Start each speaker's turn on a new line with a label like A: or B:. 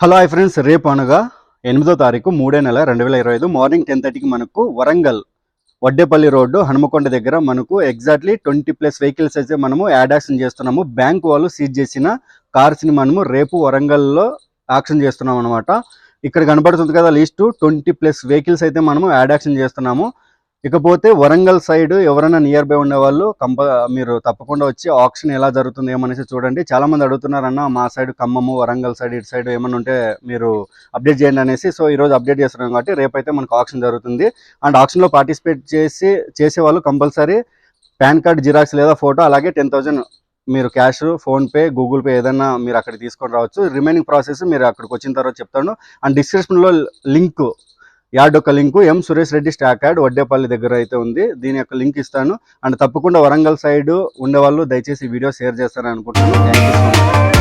A: Hello hi friends. రేపు అనగా ఎనిమిదో తారీఖు మూడే నెల రెండు వేల ఇరవై ఐదు మార్నింగ్ టెన్ థర్టీకి మనకు వరంగల్ వడ్డేపల్లి రోడ్డు హనుమకొండ దగ్గర మనకు ఎగ్జాక్ట్లీ ట్వంటీ ప్లస్ వెహికల్స్ అయితే మనము యాడ్ యాక్షన్ చేస్తున్నాము. బ్యాంక్ వాళ్ళు సీజ్ చేసిన కార్స్ని మనము రేపు వరంగల్లో యాక్షన్ చేస్తున్నాం అనమాట ఇక్కడ కనబడుతుంది కదా లీస్ట్ ట్వంటీ ప్లస్ వెహికల్స్ అయితే మనము యాడ్ యాక్షన్ చేస్తున్నాము. ఇకపోతే వరంగల్ సైడ్ ఎవరైనా నియర్ బై ఉండేవాళ్ళు కంప మీరు తప్పకుండా వచ్చి ఆప్షన్ ఎలా జరుగుతుంది ఏమనేసి చూడండి. చాలా మంది అడుగుతున్నారన్న మా సైడ్ ఖమ్మము వరంగల్ సైడ్ ఇటు సైడ్ ఏమైనా ఉంటే మీరు అప్డేట్ చేయండి అనేసి. సో ఈ రోజు అప్డేట్ చేస్తున్నాం కాబట్టి రేపైతే మనకు ఆప్షన్ జరుగుతుంది. అండ్ ఆప్షన్లో పార్టిసిపేట్ చేసి చేసేవాళ్ళు కంపల్సరీ పాన్ కార్డ్ జిరాక్స్ లేదా ఫోటో అలాగే టెన్ థౌజండ్ మీరు క్యాష్ ఫోన్పే గూగుల్ పే ఏదైనా మీరు అక్కడ తీసుకొని రావచ్చు. రిమైనింగ్ ప్రాసెస్ మీరు అక్కడికి వచ్చిన తర్వాత చెప్తాను. అండ్ డిస్క్రిప్షన్లో లింక్ యాడ్ ఒక link M Suresh Reddy stock yard Vaddepalli దగ్గర అయితే ఉంది. దీని యొక్క లింక్ ఇస్తాను. అండ్ తప్పకుండా వరంగల్ సైడ్ ఉండేవాళ్ళు దయచేసి వీడియో షేర్ చేస్తారని అనుకుంటున్నాను. Thank you so much